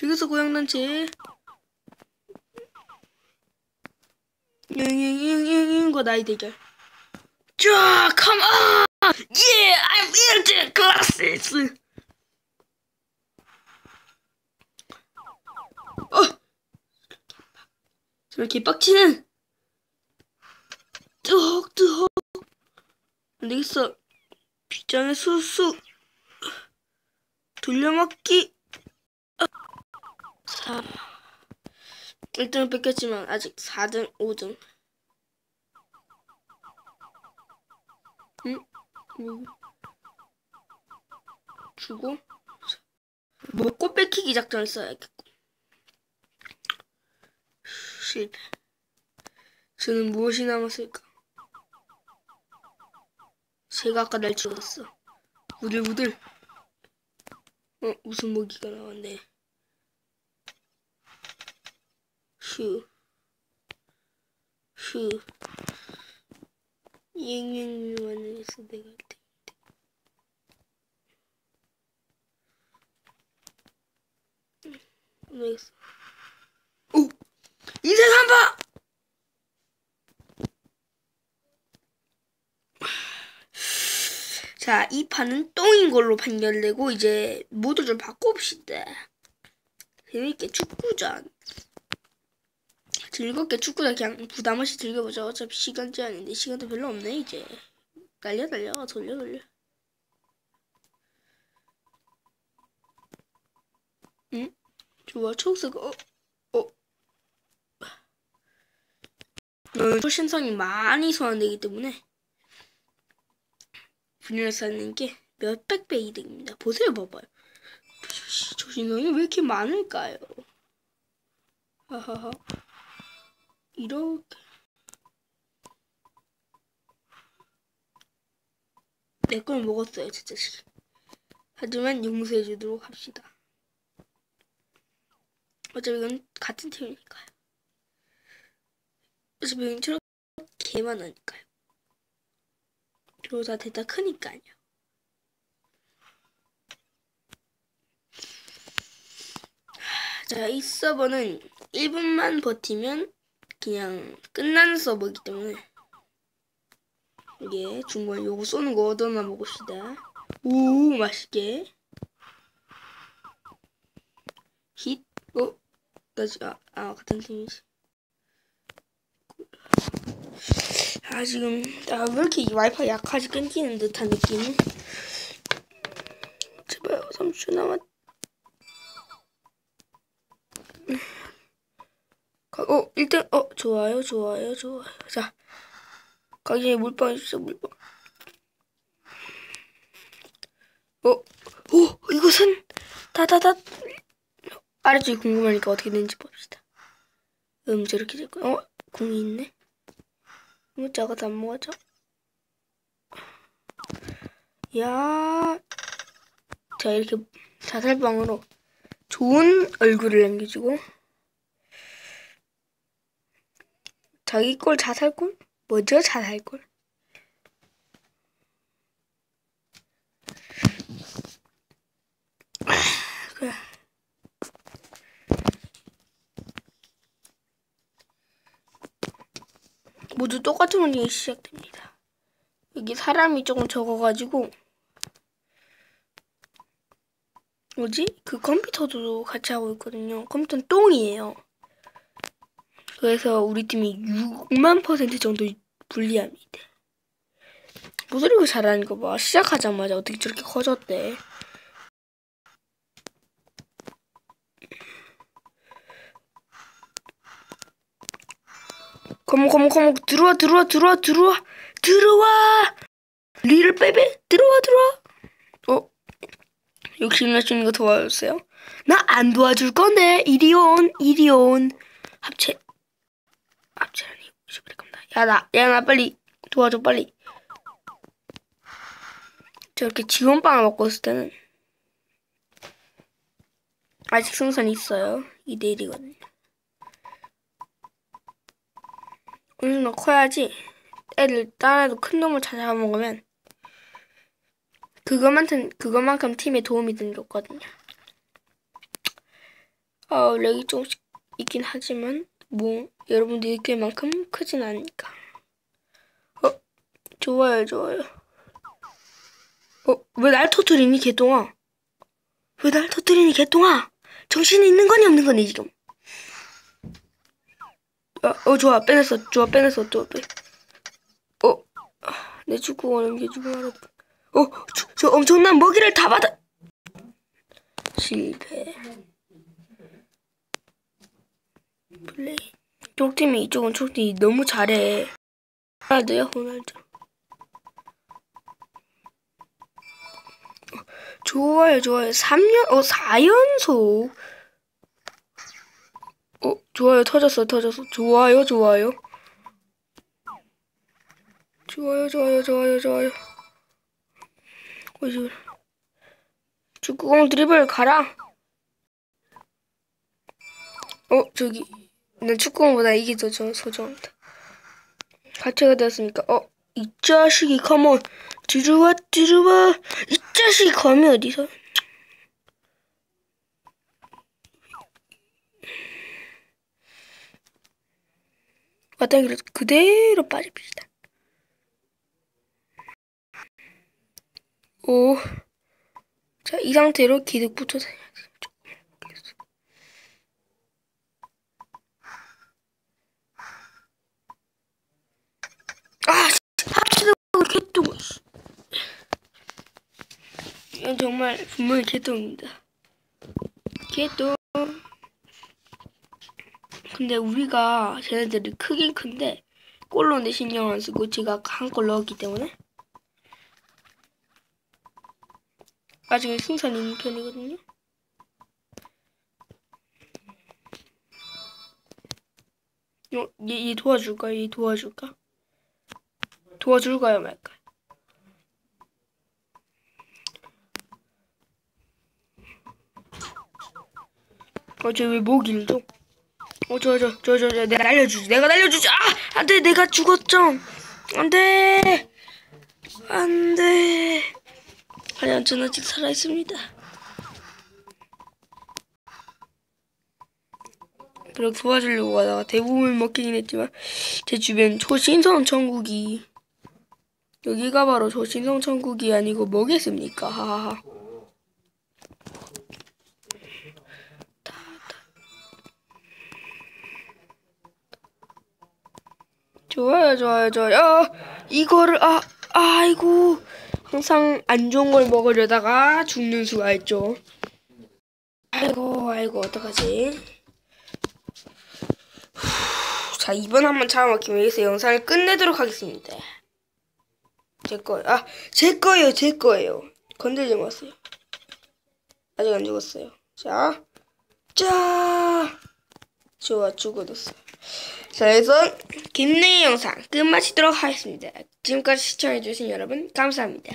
저기서 고양단체. 잉잉잉잉잉과 나이 대결. 자, come on! Yeah, I'm in the classes! 어! 저렇게 빡치는! 뜨헉 뜨헉! 안 되겠어. 빗장의 수수! 돌려막기! 3. 1등은 뺏겼지만 아직 4등, 5등. 응? 응. 주고 먹고 뺏기기 작전을 써야겠고. 실패. 저는 무엇이 남았을까? 제가 아까 날 죽였어. 부들부들. 어, 무슨 모기가 나왔네. 휴. 휴. 잉잉 완전했어 내가 할 때. 모르겠어. 오! 인생 한바! 자, 이 판은 똥인 걸로 판결되고 이제 모두 좀 바꿔봅시다. 재밌게 축구전. 즐겁게 축구를 그냥 부담 없이 즐겨보자. 어차피 시간 제한인데 시간도 별로 없네 이제. 날려 날려 돌려 돌려. 응? 좋아 초록색 어 어. 어, 초신성이 많이 소환되기 때문에 분열을 쌓는 게 몇백 배 이득입니다. 보세요 봐봐요. 초신성이 왜 이렇게 많을까요? 하하하. 이렇게. 내 걸 먹었어요 제 자식 하지만 용서해 주도록 합시다. 어차피 이건 같은 팀이니까요. 어차피 저렇게 개만 하니까요. 그리고 다 대다 크니까요. 자, 이 서버는 1분만 버티면 그냥 끝나는 서버이기 때문에 이게 중간에 요거 쏘는 거 얻어나 먹읍시다. 오 맛있게 힛 어? 나지 아, 아 같은 팀이지. 아 지금 아 왜 이렇게 와이파이 약하지 끊기는 듯한 느낌이 제발 30초 남았 어, 1등, 어, 좋아요, 좋아요, 좋아요. 자, 가게 물방 있어, 물방. 어, 오, 이것은, 다다다. 아래쪽이 궁금하니까 어떻게 되는지 봅시다. 음, 저렇게 됐고, 어, 궁이 있네. 문자가 다 모아져. 야, 자, 이렇게 자살방으로 좋은 얼굴을 남겨주고, 자기 꼴 자살골? 뭐죠 자살골? 그래. 모두 똑같은 운영이 시작됩니다. 여기 사람이 조금 적어가지고 뭐지? 그 컴퓨터도 같이 하고 있거든요. 컴퓨터는 똥이에요. 그래서 우리 팀이 6만 퍼센트 정도 불리합니다. 모서리가 잘하는 거 봐. 시작하자마자 어떻게 저렇게 커졌대. 컴온 컴온 컴온 들어와 들어와 들어와 들어와. 들어와! 리를 빼빼. 들어와 들어와. 어? 있는 거 도와주세요. 나 안 도와줄 건데. 이리 온 이리 온. 합체 합체라니 시부릴 겁니다. 야 나 야 나 빨리 도와줘 빨리. 저렇게 지원빵을 먹고 있을 때는 아직 승산이 있어요. 2대1이거든요. 어느 정도 커야지. 애들 다른 애도 큰 놈을 찾아 먹으면 그것만큼 그것만큼 팀에 도움이 되는 거거든요. 아, 렉이 조금씩 있긴 하지만 뭐 여러분들이 느낄 만큼 크진 않으니까. 어, 좋아요, 좋아요. 어, 왜 날 터뜨리니, 개똥아? 왜 날 터뜨리니, 개똥아? 정신이 있는 거니, 없는 거니, 지금? 아, 어, 좋아, 빼냈어, 좋아, 빼냈어, 좋아, 빼. 어, 아, 내 축구원은 게 죽음 알았다. 어, 저, 저 엄청난 먹이를 다 받아. 실패. 플레이. 이쪽 팀이 이쪽은 촉팀이 너무 잘해. 호날두야 호날두. 어, 좋아요 좋아요. 3년 어 4연속. 어 좋아요 터졌어 터졌어. 좋아요 좋아요. 좋아요 좋아요 좋아요 좋아요. 어이 축구공 드리블 가라. 어 저기 난 축구공보다 이게 더 저- 소중합니다. 가치가 되었으니까 어 이 자식이 컴온 들어와 들어와 이 자식이 감이 어디서 길로 그대로 빠집시다. 오. 자, 이 상태로 기득부터 다녀야지. 조금 먹겠어. 아, 합치도 개똥. 이건 정말 분명히 개똥입니다. 개똥. 근데 우리가 쟤네들이 크긴 큰데 골로는 신경 안 쓰고 제가 한 골 넣었기 때문에 아직은 승산 있는 편이거든요. 어, 얘, 얘 도와줄까? 얘 도와줄까? 도와줄까요, 말까? 어, 쟤왜 모기를 줘? 어, 저, 저, 저, 저, 저, 내가 날려주지. 내가 날려주지. 아! 안 돼, 내가 죽었죠. 안 돼! 안 돼! 하지만 저는 아직 살아있습니다. 그렇게 도와주려고 하다가 대부분 먹히긴 했지만 제 주변 초신성 천국이 여기가 바로 초신성 천국이 아니고 뭐겠습니까? 하하하. 좋아요, 좋아요, 좋아요. 이거를 아, 아이고. 항상 안 좋은 걸 먹으려다가 죽는 수가 있죠. 아이고, 아이고, 어떡하지? 후, 자, 이번 한번 잡아먹히면 여기서 영상을 끝내도록 하겠습니다. 제 거예요. 아, 제 거예요, 제 거예요. 건들지 마세요. 아직 안 죽었어요. 자, 자, 좋아, 죽어뒀어요. 자, 그래서 김내의 영상 끝마치도록 하겠습니다. 지금까지 시청해주신 여러분 감사합니다.